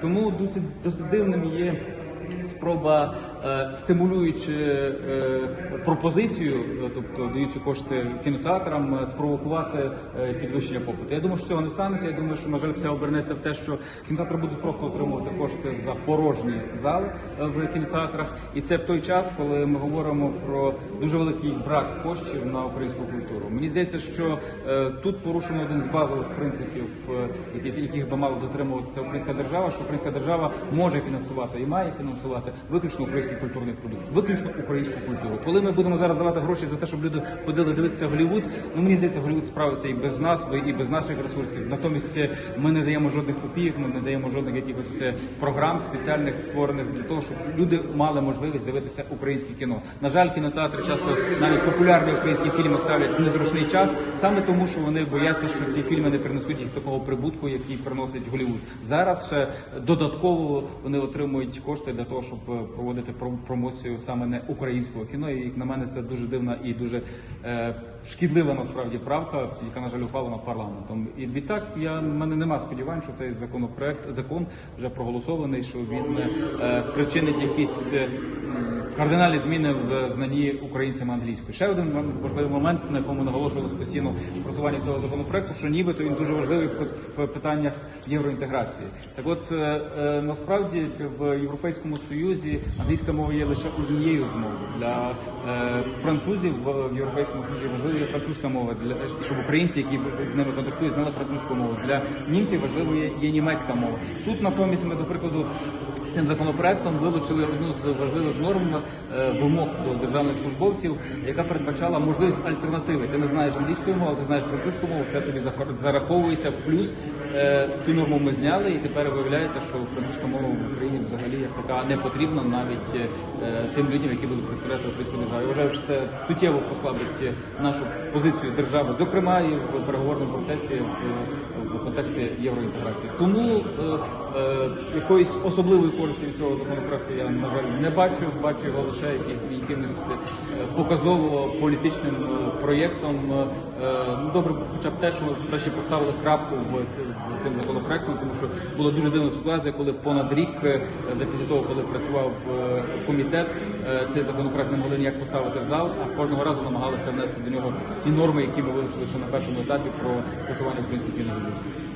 Тому досить досить дивним є. Спроба е, стимулюючи е, пропозицію, е, тобто даючи кошти кінотеатрам, спровокувати підвищення попиту. Я думаю, що цього не станеться. Я думаю, що на жаль, все обернеться в те, що кінотеатри будуть просто отримувати кошти за порожні зали в кінотеатрах, і це в той час, коли ми говоримо про дуже великий брак коштів на українську культуру. Мені здається, що тут порушено один з базових принципів, яких би мала дотримуватися українська держава, що українська держава може фінансувати і має фінансувати виключно український культурний продукт, виключно українську культуру. Коли ми будемо зараз давати гроші за те, щоб люди ходили дивитися Голлівуд, ну мені здається, Голлівуд справиться і без нас, і без наших ресурсів. Натомість е, ми не даємо жодних копійок, ми не даємо жодних якихось е, програм спеціальних створених для того, щоб люди мали можливість дивитися українське кіно. На жаль, кінотеатри часто навіть популярні українські фільми ставлять в незручний час, саме тому, що вони бояться, що ці фільми не принесуть їх такого прибутку, який приносить Голлівуд. Зараз ще додатково вони отримують кошти для того, щоб е, проводити про- промоцію саме не українського кіно. І на мене це дуже дивна і дуже е, шкідлива насправді правка, яка на жаль ухвалена парламентом. І відтак я в мене нема сподівань, що цей законопроект закон вже проголосований, що він е, спричинить якісь. е, Кардинальні зміни в знанні українцями англійської. Ще один важливий момент, на якому наголошувалось постійно в просуванні цього законопроекту, що нібито він дуже важливий в, питаннях євроінтеграції. Так от е, е, насправді в Європейському Союзі англійська мова є лише однією з мов. Для е, французів в, Європейському Союзі важлива французька мова, для щоб українці, які з ними контактують, знали французьку мову. Для німців важливою є, є німецька мова. Тут натомість ми, до прикладу. Цим законопроектом вилучили одну з важливих норм е, вимог до державних службовців, яка передбачала можливість альтернативи. Ти не знаєш англійської мови, ти знаєш французьку мову, це тобі зараховується в плюс. Е, Цю норму ми зняли, і тепер виявляється, що французька мова в Україні взагалі як така не потрібна навіть е, тим людям, які будуть представляти українську державу. Я вважаю, що це суттєво послабить е, нашу позицію держави, зокрема і в переговорному процесі в, контексті євроінтеграції. Тому якоїсь особливої користі від цього законопроекту я на жаль не бачу. Бачу його лише як- якимось показово політичним проєктом. Ну добре, хоча б те, що врешті поставили крапку в з цим законопроектом, тому що була дуже дивна ситуація, коли понад рік де після того, коли працював е, комітет, е, цей законопроект не могли ніяк поставити в зал, а кожного разу намагалися внести до нього ті норми, які ми вилучили ще на першому етапі про скасування української кінодобутки.